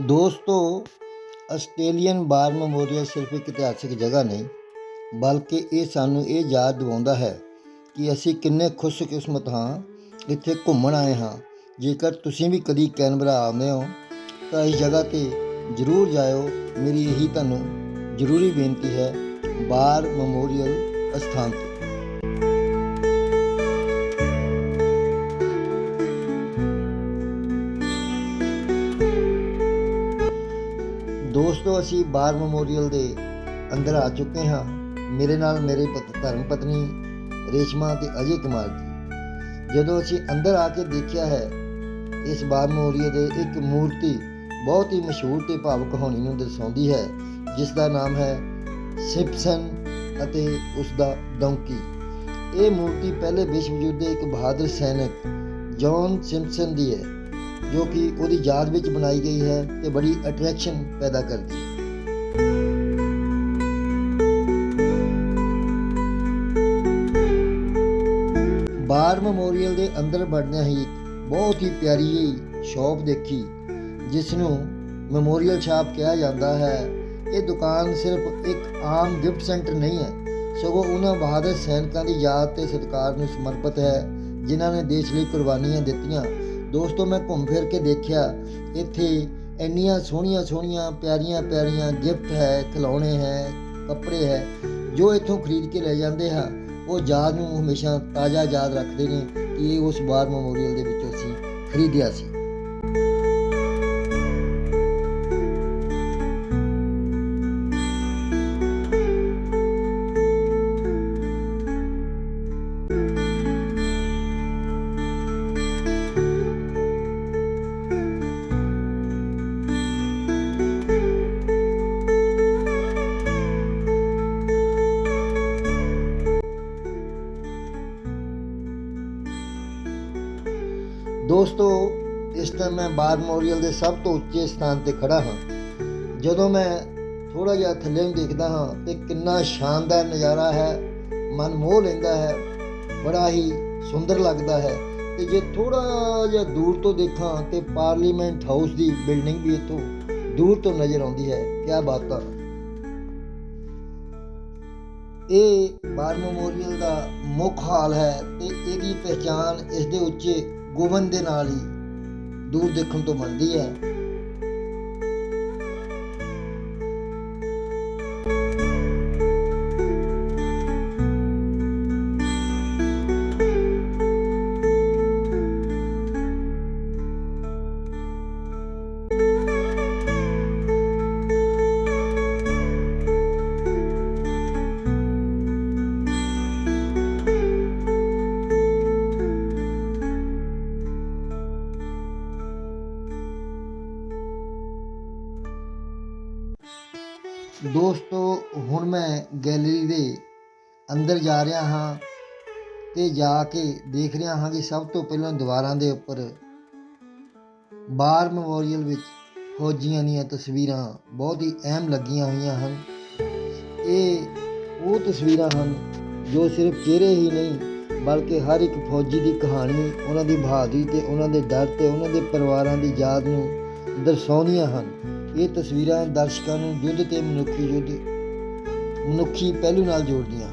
ਦੋਸਤੋ, Australian war memorial ਸਿਰਫ ਇੱਕ ਇਤਿਹਾਸਿਕ ਜਗ੍ਹਾ ਨਹੀਂ, ਬਲਕਿ ਇਹ ਸਾਨੂੰ ਇਹ ਯਾਦ ਦਿਵਾਉਂਦਾ ਹੈ ਕਿ ਅਸੀਂ ਕਿੰਨੇ ਖੁਸ਼ਕਿਸਮਤ ਹਾਂ, ਇੱਥੇ ਘੁੰਮਣ ਆਏ ਹਾਂ। ਜੇਕਰ ਤੁਸੀਂ ਵੀ ਕਦੀ ਕੈਨਬਰਾ ਆਉਂਦੇ ਹੋ, ਤਾਂ ਇਸ ਜਗ੍ਹਾ ਤੇ ਜ਼ਰੂਰ ਜਾਇਓ। ਮੇਰੀ ਇਹੀ ਤੁਹਾਨੂੰ ਜ਼ਰੂਰੀ ਬੇਨਤੀ ਹੈ ਵਾਰ ਮੈਮੋਰੀਅਲ ਅਸਥਾਨ ਤੇ। ਦੋਸਤੋ, ਅਸੀਂ ਬਾਰ ਮੈਮੋਰੀਅਲ ਦੇ ਅੰਦਰ ਆ ਚੁੱਕੇ ਹਾਂ। ਮੇਰੇ ਨਾਲ ਮੇਰੇ ਪਤ- ਧਰਮ ਪਤਨੀ ਰੇਸ਼ਮਾ ਤੇ ਅਜੇ ਕੁਮਾਰ ਜੀ। ਜਦੋਂ ਅਸੀਂ ਅੰਦਰ ਆ ਕੇ ਦੇਖਿਆ ਹੈ, ਇਸ ਬਾਰ ਮੈਮੋਰੀਅਲ ਦੇ ਇੱਕ ਮੂਰਤੀ ਬਹੁਤ ਹੀ ਮਸ਼ਹੂਰ ਤੇ ਭਾਵੁਕ ਕਹਾਣੀ ਨੂੰ ਦਰਸਾਉਂਦੀ ਹੈ, ਜਿਸ ਦਾ ਨਾਮ ਹੈ ਸਿਪਸਨ ਅਤੇ ਉਸ ਦਾ ਡੌਂਕੀ। ਇਹ ਮੂਰਤੀ ਪਹਿਲੇ ਵਿਸ਼ਵ ਯੁੱਧ ਦੇ ਇੱਕ ਬਹਾਦਰ ਸੈਨਿਕ ਜੌਨ ਸਿੰਪਸਨ ਦੀ ਹੈ। ਜੋ ਕਿ ਉਹਦੀ ਯਾਦ ਵਿੱਚ ਬਣਾਈ ਗਈ ਹੈ ਤੇ ਬੜੀ ਅਟਰੈਕਸ਼ਨ ਪੈਦਾ ਕਰਦੀ ਹੈ। ਬਾਰ ਮੈਮੋਰੀਅਲ ਦੇ ਅੰਦਰ ਵੜਦਿਆਂ ਹੀ ਬਹੁਤ ਹੀ ਪਿਆਰੀ ਜਿਹੀ ਸ਼ਾਪ ਦੇਖੀ ਜਿਸ ਨੂੰ ਮੈਮੋਰੀਅਲ ਸ਼ਾਪ ਕਿਹਾ ਜਾਂਦਾ ਹੈ। ਇਹ ਦੁਕਾਨ ਸਿਰਫ ਇੱਕ ਆਮ ਗਿਫਟ ਸੈਂਟਰ ਨਹੀਂ ਹੈ, ਸਗੋਂ ਉਹਨਾਂ ਬਹਾਦਰ ਸੈਨਿਕਾਂ ਦੀ ਯਾਦ ਤੇ ਸਤਿਕਾਰ ਨੂੰ ਸਮਰਪਿਤ ਹੈ, ਜਿਨ੍ਹਾਂ ਨੇ ਦੇਸ਼ ਲਈ ਕੁਰਬਾਨੀਆਂ ਦਿੱਤੀਆਂ। ਦੋਸਤੋ, ਮੈਂ ਘੁੰਮ ਫਿਰ ਕੇ ਦੇਖਿਆ। ਇੱਥੇ ਇੰਨੀਆਂ ਸੋਹਣੀਆਂ ਸੋਹਣੀਆਂ, ਪਿਆਰੀਆਂ ਪਿਆਰੀਆਂ ਗਿਫਟ ਹੈ ਖਿਡੌਣੇ ਹੈ, ਕੱਪੜੇ ਹੈ, ਜੋ ਇੱਥੋਂ ਖਰੀਦ ਕੇ ਲੈ ਜਾਂਦੇ ਹਾਂ। ਉਹ ਯਾਦ ਨੂੰ ਹਮੇਸ਼ਾ ਤਾਜ਼ਾ ਯਾਦ ਰੱਖਦੇ ਨੇ ਕਿ ਇਹ ਉਸ ਵਾਰ ਮੈਮੋਰੀਅਲ ਦੇ ਵਿੱਚੋਂ ਅਸੀਂ ਖਰੀਦਿਆ ਸੀ। ਦੋਸਤੋ, ਇਸ ਟਾਈਮ ਮੈਂ ਬਾਰ ਮੈਮੋਰੀਅਲ ਦੇ ਸਭ ਤੋਂ ਉੱਚੇ ਸਥਾਨ ਤੇ ਖੜਾ ਹਾਂ। ਜਦੋਂ ਮੈਂ ਥੋੜਾ ਜਿਹਾ ਥੱਲੇ ਨੂੰ ਦੇਖਦਾ ਹਾਂ ਤੇ ਕਿੰਨਾ ਸ਼ਾਨਦਾਰ ਨਜ਼ਾਰਾ ਹੈ, ਮਨ ਮੋਹ ਲੈਂਦਾ ਹੈ, ਬੜਾ ਹੀ ਸੁੰਦਰ ਲੱਗਦਾ ਹੈ। ਤੇ ਜੇ ਥੋੜਾ ਜਿਹਾ ਦੂਰ ਤੋਂ ਦੇਖਾਂ ਤੇ ਪਾਰਲੀਮੈਂਟ ਹਾਊਸ ਦੀ ਬਿਲਡਿੰਗ ਵੀ ਇੱਥੋਂ ਦੂਰ ਤੋਂ ਨਜ਼ਰ ਆਉਂਦੀ ਹੈ ਕੀ ਬਾਤ ਹੈ ਇਹ ਬਾਰ ਮੈਮੋਰੀਅਲ ਦਾ ਮੁੱਖ ਹਾਲ ਹੈ ਤੇ ਇਹਦੀ ਪਹਿਚਾਨ ਇਸ ਦੇ ਉੱਚੇ ਗੁੰਬਦ ਦੇ ਨਾਲ ਹੀ ਦੂਰ ਦੇਖਣ ਤੋਂ ਬਣਦੀ ਹੈ। ਅੰਦਰ ਜਾ ਰਿਹਾ ਹਾਂ ਤੇ ਜਾ ਕੇ ਦੇਖ ਰਿਹਾ ਹਾਂ ਕਿ ਸਭ ਤੋਂ ਪਹਿਲਾਂ ਦੀਵਾਰਾਂ ਦੇ ਉੱਪਰ ਬਾਰ ਮੈਮੋਰੀਅਲ ਵਿੱਚ ਫੌਜੀਆਂ ਦੀਆਂ ਤਸਵੀਰਾਂ ਬਹੁਤ ਹੀ ਅਹਿਮ ਲੱਗੀਆਂ ਹੋਈਆਂ ਹਨ। ਇਹ ਉਹ ਤਸਵੀਰਾਂ ਹਨ ਜੋ ਸਿਰਫ ਚਿਹਰੇ ਹੀ ਨਹੀਂ, ਬਲਕਿ ਹਰ ਇੱਕ ਫੌਜੀ ਦੀ ਕਹਾਣੀ, ਉਹਨਾਂ ਦੀ ਬਹਾਦਰੀ ਤੇ ਉਹਨਾਂ ਦੇ ਡਰ ਤੇ ਉਹਨਾਂ ਦੇ ਪਰਿਵਾਰਾਂ ਦੀ ਯਾਦ ਨੂੰ ਦਰਸਾਉਂਦੀਆਂ ਹਨ। ਇਹ ਤਸਵੀਰਾਂ ਦਰਸ਼ਕਾਂ ਨੂੰ ਯੁੱਧ ਤੇ ਮਨੁੱਖੀ ਯੁੱਧ ਮਨੁੱਖੀ ਪਹਿਲੂ ਨਾਲ ਜੋੜਦੀਆਂ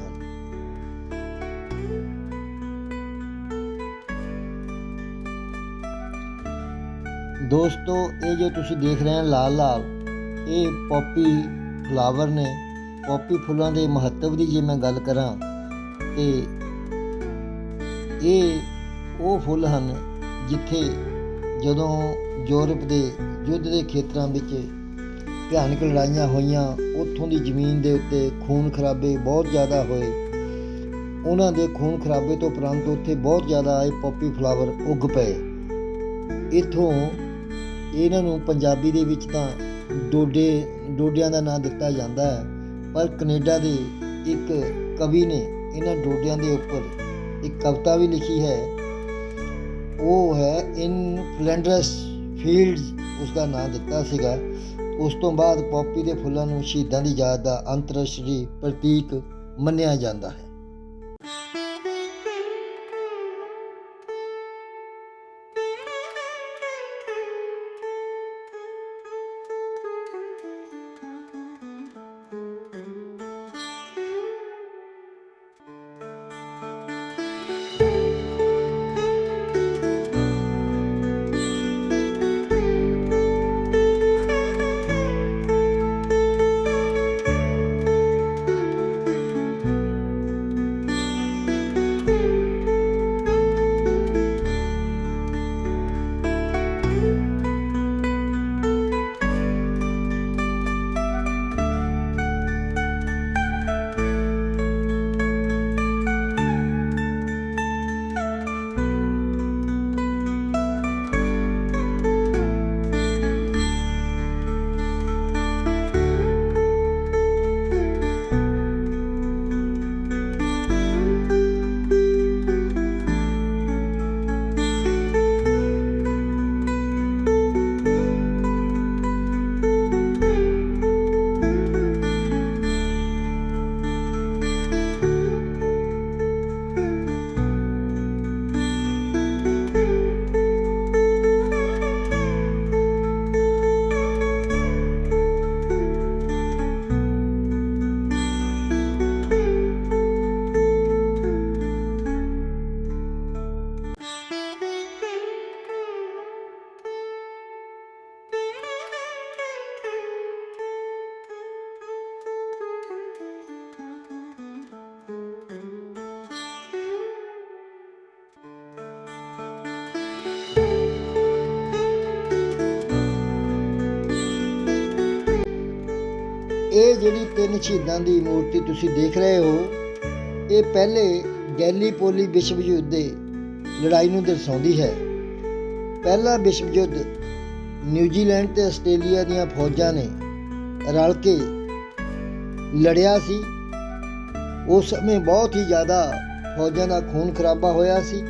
ਦੋਸਤੋ, ਇਹ ਜੋ ਤੁਸੀਂ ਦੇਖ ਰਹੇ ਹੋ ਲਾਲ ਲਾਲ, ਇਹ ਪੋਪੀ ਫਲਾਵਰ ਨੇ। ਪੋਪੀ ਫੁੱਲਾਂ ਦੇ ਮਹੱਤਵ ਦੀ ਜੇ ਮੈਂ ਗੱਲ ਕਰਾਂ ਤੇ ਇਹ ਉਹ ਫੁੱਲ ਹਨ ਜਿੱਥੇ ਜਦੋਂ ਯੂਰਪ ਦੇ ਯੁੱਧ ਦੇ ਖੇਤਰਾਂ ਵਿੱਚ ਭਿਆਨਕ ਲੜਾਈਆਂ ਹੋਈਆਂ, ਉੱਥੋਂ ਦੀ ਜ਼ਮੀਨ ਦੇ ਉੱਤੇ ਖੂਨ ਖਰਾਬੇ ਬਹੁਤ ਜ਼ਿਆਦਾ ਹੋਏ। ਉਹਨਾਂ ਦੇ ਖੂਨ ਖਰਾਬੇ ਤੋਂ ਉਪਰੰਤ ਉੱਥੇ ਬਹੁਤ ਜ਼ਿਆਦਾ ਇਹ ਪੋਪੀ ਫਲਾਵਰ ਉੱਗ ਪਏ। ਇਥੋਂ ਇਹਨਾਂ ਨੂੰ ਪੰਜਾਬੀ ਦੇ ਵਿੱਚ ਤਾਂ ਡੋਡੇ, ਡੋਡਿਆਂ ਦਾ ਨਾਮ ਦਿੱਤਾ ਜਾਂਦਾ ਹੈ, ਪਰ ਕੈਨੇਡਾ ਦੇ ਇੱਕ ਕਵੀ ਨੇ ਇਹਨਾਂ ਡੋਡਿਆਂ ਦੇ ਉੱਪਰ ਇੱਕ ਕਵਿਤਾ ਵੀ ਲਿਖੀ ਹੈ। ਉਹ ਹੈ ਇਨ ਫਲੈਂਡਰਸ ਫੀਲਡਸ ਉਸ ਦਾ ਨਾਮ ਦਿੱਤਾ ਸੀਗਾ। ਉਸ ਤੋਂ ਬਾਅਦ ਪੌਪੀ ਦੇ ਫੁੱਲਾਂ ਨੂੰ ਸ਼ਹੀਦਾਂ ਦੀ ਯਾਦ ਦਾ ਅੰਤਰਰਾਸ਼ਟਰੀ ਪ੍ਰਤੀਕ ਮੰਨਿਆ ਜਾਂਦਾ ਹੈ। ਇਹ ਜਿਹੜੀ ਤਿੰਨ ਸ਼ਹੀਦਾਂ ਦੀ ਮੂਰਤੀ ਤੁਸੀਂ ਦੇਖ ਰਹੇ ਹੋ, ਇਹ ਪਹਿਲੇ ਗੈਲੀਪੋਲੀ ਵਿਸ਼ਵ ਯੁੱਧ ਦੇ ਲੜਾਈ ਨੂੰ ਦਰਸਾਉਂਦੀ ਹੈ। ਪਹਿਲਾ ਵਿਸ਼ਵ ਯੁੱਧ ਨਿਊਜ਼ੀਲੈਂਡ ਤੇ ਆਸਟ੍ਰੇਲੀਆ ਦੀਆਂ ਫੌਜਾਂ ਨੇ ਰਲ ਕੇ ਲੜਿਆ ਸੀ। ਉਸ ਸਮੇਂ ਬਹੁਤ ਹੀ ਜ਼ਿਆਦਾ ਫੌਜਾਂ ਦਾ ਖੂਨ ਖਰਾਬਾ ਹੋਇਆ ਸੀ।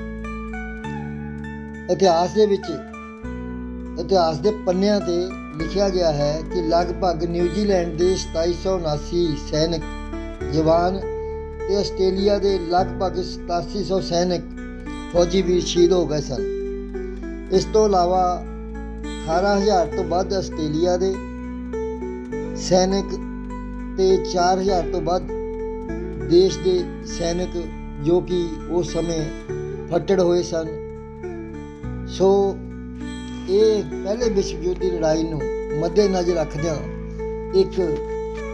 ਇਤਿਹਾਸ ਦੇ ਵਿੱਚ, ਇਤਿਹਾਸ ਦੇ ਪੰਨਿਆਂ ਤੇ ਲਿਖਿਆ ਗਿਆ ਹੈ ਕਿ ਲਗਭਗ ਨਿਊਜ਼ੀਲੈਂਡ ਦੇ 2779 ਸੈਨਿਕ ਜਵਾਨ ਤੇ ਆਸਟ੍ਰੇਲੀਆ ਦੇ ਲਗਭਗ 8700 ਸੈਨਿਕ ਫੌਜੀ ਵੀਰ ਸ਼ਹੀਦ ਹੋ ਗਏ ਸਨ। ਇਸ ਤੋਂ ਇਲਾਵਾ 18000 ਤੋਂ ਵੱਧ ਆਸਟ੍ਰੇਲੀਆ ਦੇ ਸੈਨਿਕ ਤੇ 4000 ਤੋਂ ਵੱਧ ਦੇਸ਼ ਦੇ ਸੈਨਿਕ ਜੋ ਕਿ ਉਸ ਸਮੇਂ ਫੱਟੜ ਹੋਏ ਸਨ। ਸੋ ਇਹ ਪਹਿਲੇ ਵਿਸ਼ਵ ਯੁੱਧ ਦੀ ਲੜਾਈ ਨੂੰ ਮੱਦੇਨਜ਼ਰ ਰੱਖਦਿਆਂ ਇੱਕ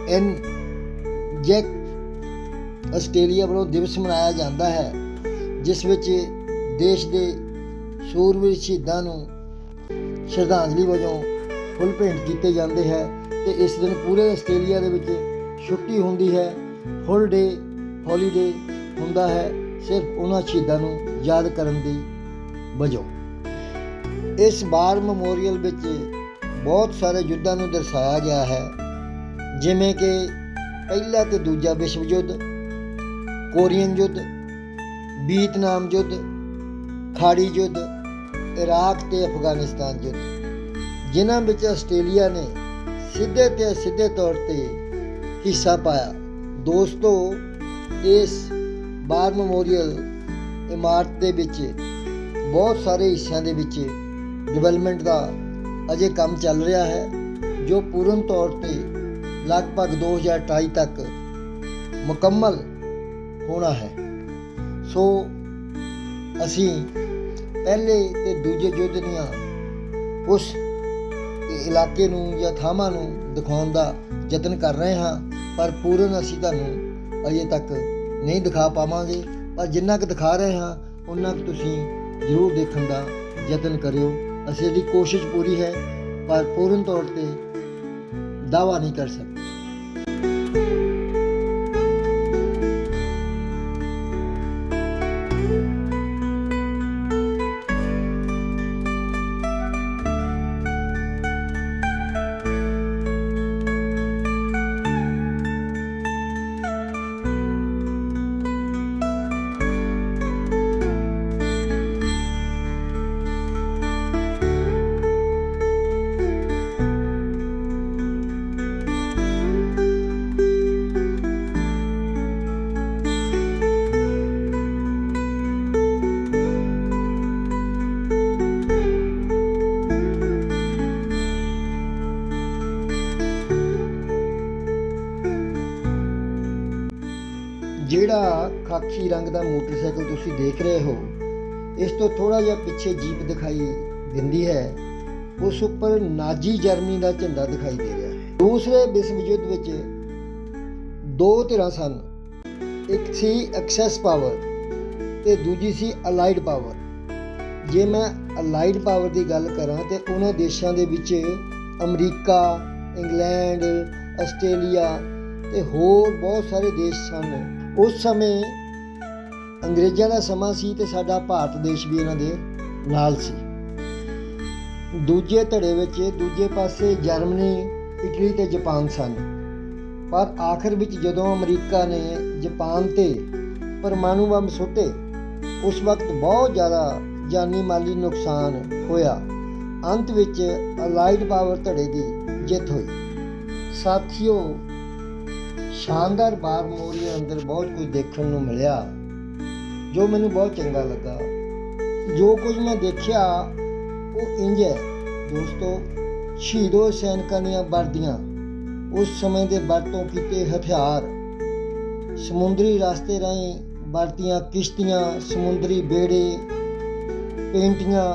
ਐਨ ਜੈਕ ਆਸਟ੍ਰੇਲੀਆ ਵੱਲੋਂ ਦਿਵਸ ਮਨਾਇਆ ਜਾਂਦਾ ਹੈ, ਜਿਸ ਵਿੱਚ ਦੇਸ਼ ਦੇ ਸੂਰਵੀਰ ਸ਼ਹੀਦਾਂ ਨੂੰ ਸ਼ਰਧਾਂਜਲੀ ਵਜੋਂ ਫੁੱਲ ਭੇਂਟ ਕੀਤੇ ਜਾਂਦੇ ਹੈ ਤੇ ਇਸ ਦਿਨ ਪੂਰੇ ਆਸਟ੍ਰੇਲੀਆ ਦੇ ਵਿੱਚ ਛੁੱਟੀ ਹੁੰਦੀ ਹੈ ਫੁੱਲ ਡੇ ਹੌਲੀਡੇ ਹੁੰਦਾ ਹੈ, ਸਿਰਫ ਉਹਨਾਂ ਸ਼ਹੀਦਾਂ ਨੂੰ ਯਾਦ ਕਰਨ ਦੀ ਵਜੋਂ। ਇਸ ਬਾਰ ਮੈਮੋਰੀਅਲ ਵਿੱਚ ਬਹੁਤ ਸਾਰੇ ਯੁੱਧਾਂ ਨੂੰ ਦਰਸਾਇਆ ਗਿਆ ਹੈ। ਜਿਵੇਂ ਕਿ ਪਹਿਲਾ ਤੇ ਦੂਜਾ ਵਿਸ਼ਵ ਯੁੱਧ, ਕੋਰੀਅਨ ਯੁੱਧ, ਵੀਅਤਨਾਮ ਯੁੱਧ, ਖਾੜੀ ਯੁੱਧ, ਇਰਾਕ ਤੇ ਅਫਗਾਨਿਸਤਾਨ ਯੁੱਧ। ਜਿਨ੍ਹਾਂ ਵਿੱਚ ਆਸਟ੍ਰੇਲੀਆ ਨੇ ਸਿੱਧੇ ਤੇ ਸਿੱਧੇ ਤੌਰ ਤੇ ਹਿੱਸਾ ਪਾਇਆ। ਦੋਸਤੋ, ਇਸ ਬਾਰ ਮੈਮੋਰੀਅਲ ਇਮਾਰਤ ਦੇ ਵਿੱਚ ਬਹੁਤ ਸਾਰੇ ਹਿੱਸਿਆਂ ਦੇ ਵਿੱਚ ਡਿਵੈਲਪਮੈਂਟ ਦਾ ਅਜੇ ਕੰਮ ਚੱਲ ਰਿਹਾ ਹੈ, ਜੋ ਪੂਰਨ ਤੌਰ ਤੇ ਲਗਭਗ 2028 ਤੱਕ ਮੁਕੰਮਲ ਹੋਣਾ ਹੈ। ਸੋ ਅਸੀਂ ਪਹਿਲੇ ਤੇ ਦੂਜੇ ਯੁੱਧ ਦੀਆਂ ਉਸ ਇਲਾਕੇ ਨੂੰ ਜਾਂ ਥਾਵਾਂ ਨੂੰ ਦਿਖਾਉਣ ਦਾ ਯਤਨ ਕਰ ਰਹੇ ਹਾਂ, ਪਰ ਪੂਰਨ ਅਸੀਂ ਤੁਹਾਨੂੰ ਅਜੇ ਤੱਕ ਨਹੀਂ ਦਿਖਾ ਪਾਵਾਂਗੇ। ਪਰ ਜਿੰਨਾ ਕੁ ਦਿਖਾ ਰਹੇ ਹਾਂ ਉਹਨਾਂ ਕੁ ਤੁਸੀਂ ਜ਼ਰੂਰ ਦੇਖਣ ਦਾ ਯਤਨ ਕਰਿਓ। ਅਸੀਂ ਦੀ ਕੋਸ਼ਿਸ਼ ਪੂਰੀ ਹੈ ਪਰ ਪੂਰਨ ਤੌਰ ਤੇ ਦਾਵਾ ਨਹੀਂ ਕਰ ਸਕਦੇ। ਜਿਹੜਾ ਰੰਗ ਦਾ ਮੋਟਰਸਾਈਕਲ ਤੁਸੀਂ ਦੇਖ ਰਹੇ ਹੋ। ਇਸ ਤੋਂ ਥੋੜਾ ਜਿਹਾ ਪਿੱਛੇ ਜੀਪ ਦਿਖਾਈ ਦਿੰਦੀ ਹੈ। ਉਸ ਉੱਪਰ ਨਾਜੀ ਜਰਮਨੀ ਦਾ ਝੰਡਾ ਦਿਖਾਈ ਦੇ ਰਿਹਾ ਹੈ। ਦੂਸਰੇ ਵਿਸ਼ਵ ਯੁੱਧ ਵਿੱਚ ਦੋ ਧਿਰਾਂ ਸਨ। ਇੱਕ ਸੀ ਐਕਸੈਸ ਪਾਵਰ ਤੇ ਦੂਜੀ ਸੀ ਅਲਾਈਡ ਪਾਵਰ। ਜੇ ਮੈਂ ਅਲਾਈਡ ਪਾਵਰ ਦੀ ਗੱਲ ਕਰਾਂ ਤੇ ਉਹਨਾਂ ਦੇਸ਼ਾਂ ਦੇ ਵਿੱਚ ਅਮਰੀਕਾ, ਇੰਗਲੈਂਡ, ਆਸਟ੍ਰੇਲੀਆ ਤੇ ਹੋਰ ਬਹੁਤ ਸਾਰੇ ਦੇਸ਼ ਸਨ। ਉਸ ਸਮੇਂ ਅੰਗਰੇਜ਼ਾਂ ਦਾ ਸਮਾਂ ਸੀ ਤੇ ਸਾਡਾ ਭਾਰਤ ਦੇਸ਼ ਵੀ ਇਹਨਾਂ ਦੇ ਨਾਲ ਸੀ। ਦੂਜੇ ਧੜੇ ਵਿੱਚ ਦੂਜੇ ਪਾਸੇ ਜਰਮਨੀ, ਇਟਲੀ ਤੇ ਜਾਪਾਨ ਸਨ। ਪਰ ਆਖਰ ਵਿੱਚ ਜਦੋਂ ਅਮਰੀਕਾ ਨੇ ਜਾਪਾਨ ਤੇ ਪਰਮਾਣੂ ਬੰਬ ਸੁੱਟੇ, ਉਸ ਵਕਤ ਬਹੁਤ ਜ਼ਿਆਦਾ ਜਾਨੀ ਮਾਲੀ ਨੁਕਸਾਨ ਹੋਇਆ। ਅੰਤ ਵਿੱਚ ਅਲਾਈਡ ਪਾਵਰ ਧੜੇ ਦੀ ਜਿੱਤ ਹੋਈ। ਸਾਥੀਓ, ਸ਼ਾਨਦਾਰ ਬਾਰ ਮੋਰੀਏ ਅੰਦਰ ਬਹੁਤ ਕੁਝ ਦੇਖਣ ਨੂੰ ਮਿਲਿਆ। ਜੋ ਮੈਨੂੰ ਬਹੁਤ ਚੰਗਾ ਲੱਗਾ, ਜੋ ਕੁਝ ਮੈਂ ਦੇਖਿਆ, ਉਹ ਇੰਜ ਹੈ। ਦੋਸਤੋ, ਸ਼ਹੀਦੋ ਸੈਨਿਕਾਂ ਦੀਆਂ ਵਰਦੀਆਂ, ਉਸ ਸਮੇਂ ਦੇ ਵਰਤੋਂ ਕੀਤੇ ਹਥਿਆਰ, ਸਮੁੰਦਰੀ ਰਸਤੇ ਰਾਹੀਂ ਵਰਤੀਆਂ ਕਿਸ਼ਤੀਆਂ, ਸਮੁੰਦਰੀ ਬੇੜੇ, ਪੇਂਟੀਆਂ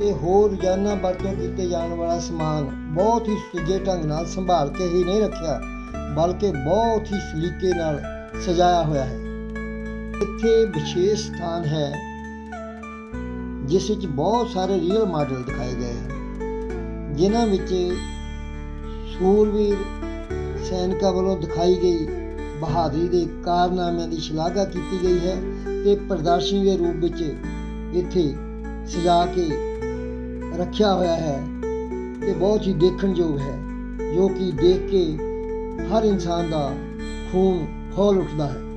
ਤੇ ਹੋਰ ਰੋਜ਼ਾਨਾ ਵਰਤੋਂ ਕੀਤੇ ਜਾਣ ਵਾਲਾ ਸਮਾਨ ਬਹੁਤ ਹੀ ਸੁਚੱਜੇ ਢੰਗ ਨਾਲ ਸੰਭਾਲ ਕੇ ਹੀ ਨਹੀਂ ਰੱਖਿਆ, ਬਲਕਿ ਬਹੁਤ ਹੀ ਸਲੀਕੇ ਨਾਲ ਸਜਾਇਆ ਹੋਇਆ ਹੈ। ਇੱਥੇ ਵਿਸ਼ੇਸ਼ ਸਥਾਨ ਹੈ, ਜਿਸ ਵਿੱਚ ਬਹੁਤ ਸਾਰੇ ਰੀਅਲ ਮਾਡਲ ਦਿਖਾਏ ਗਏ ਹਨ, ਜਿਨ੍ਹਾਂ ਵਿੱਚ ਸੂਰਵੀਰ ਸੈਨਿਕਾਂ ਵੱਲੋਂ ਦਿਖਾਈ ਗਈ ਬਹਾਦਰੀ ਦੇ ਕਾਰਨਾਮਿਆਂ ਦੀ ਸ਼ਲਾਘਾ ਕੀਤੀ ਗਈ ਹੈ ਤੇ ਪ੍ਰਦਰਸ਼ਨੀ ਦੇ ਰੂਪ ਵਿੱਚ ਇੱਥੇ ਸਜਾ ਕੇ ਰੱਖਿਆ ਹੋਇਆ ਹੈ ਤੇ ਬਹੁਤ ਹੀ ਦੇਖਣਯੋਗ ਹੈ, ਜੋ ਕਿ ਦੇਖ ਕੇ ਹਰ ਇਨਸਾਨ ਦਾ ਖੂਨ ਖੋਲ ਉੱਠਦਾ ਹੈ।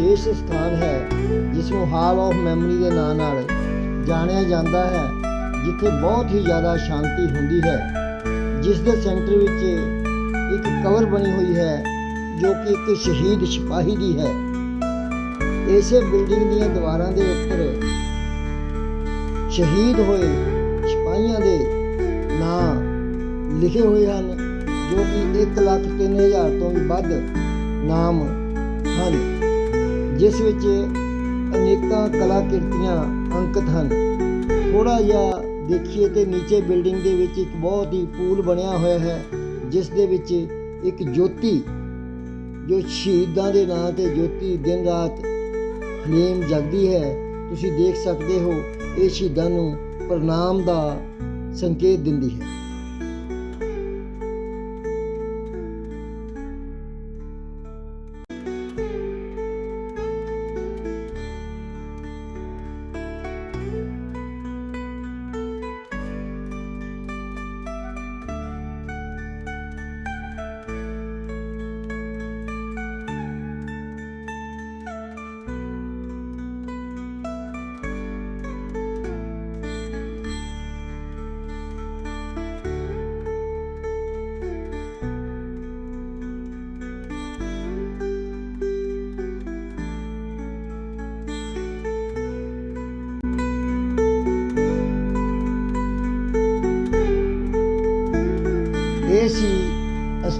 ਵਿਸ਼ੇਸ਼ ਸਥਾਨ ਹੈ ਜਿਸ ਨੂੰ ਹਾਲ ਆਫ ਮੈਮਰੀ ਦੇ ਨਾਂ ਨਾਲ ਜਾਣਿਆ ਜਾਂਦਾ ਹੈ, ਜਿੱਥੇ ਬਹੁਤ ਹੀ ਜ਼ਿਆਦਾ ਸ਼ਾਂਤੀ ਹੁੰਦੀ ਹੈ। ਜਿਸ ਦੇ ਸੈਂਟਰ ਵਿੱਚ ਇੱਕ ਕਵਰ ਬਣੀ ਹੋਈ ਹੈ, ਜੋ ਕਿ ਇੱਕ ਸ਼ਹੀਦ ਸਿਪਾਹੀ ਦੀ ਹੈ। ਇਸੇ ਬਿਲਡਿੰਗ ਦੀਆਂ ਦੀਵਾਰਾਂ ਦੇ ਉੱਪਰ ਸ਼ਹੀਦ ਹੋਏ ਸਿਪਾਹੀਆਂ ਦੇ ਨਾਂ ਲਿਖੇ ਹੋਏ ਹਨ, ਜੋ ਕਿ 1 ਲੱਖ 3000 ਤੋਂ ਵੀ ਵੱਧ ਨਾਮ ਹਨ। ਜਿਸ ਵਿੱਚ ਅਨੇਕਾਂ ਕਲਾ ਕਿਰਤੀਆਂ ਅੰਕਿਤ ਹਨ। ਥੋੜਾ ਜਿਹਾ ਦੇਖੀਏ ਤੇ ਨੀਚੇ ਬਿਲਡਿੰਗ ਦੇ ਵਿੱਚ ਇੱਕ ਬਹੁਤ ਹੀ ਪੂਲ ਬਣਿਆ ਹੋਇਆ ਹੈ, ਜਿਸ ਦੇ ਵਿੱਚ ਇੱਕ ਜੋਤੀ, ਜੋ ਸ਼ਹੀਦਾਂ ਦੇ ਨਾਂ ਤੇ ਜੋਤੀ ਦਿਨ ਰਾਤ ਫਲੇਮ ਜਗਦੀ ਹੈ। ਤੁਸੀਂ ਦੇਖ ਸਕਦੇ ਹੋ, ਇਹ ਸ਼ਹੀਦਾਂ ਨੂੰ ਪ੍ਰਣਾਮ ਦਾ ਸੰਕੇਤ ਦਿੰਦੀ ਹੈ।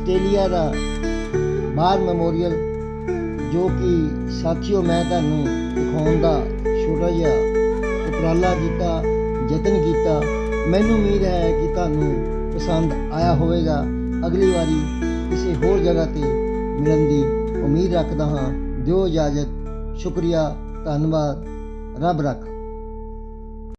ਆਸਟ੍ਰੇਲੀਆ ਦਾ ਬਾਰ ਮੈਮੋਰੀਅਲ ਜੋ ਕਿ ਸਾਥੀਓ ਮੈਂ ਤੁਹਾਨੂੰ ਦਿਖਾਉਣ ਦਾ ਛੋਟਾ ਜਿਹਾ ਉਪਰਾਲਾ ਕੀਤਾ, ਯਤਨ ਕੀਤਾ। ਮੈਨੂੰ ਉਮੀਦ ਹੈ ਕਿ ਤੁਹਾਨੂੰ ਪਸੰਦ ਆਇਆ ਹੋਵੇਗਾ। ਅਗਲੀ ਵਾਰੀ ਕਿਸੇ ਹੋਰ ਜਗ੍ਹਾ ਤੇ ਮਿਲਣ ਦੀ ਉਮੀਦ ਰੱਖਦਾ ਹਾਂ। ਦਿਓ ਇਜਾਜ਼ਤ। ਸ਼ੁਕਰੀਆ। ਧੰਨਵਾਦ। ਰੱਬ ਰੱਖ।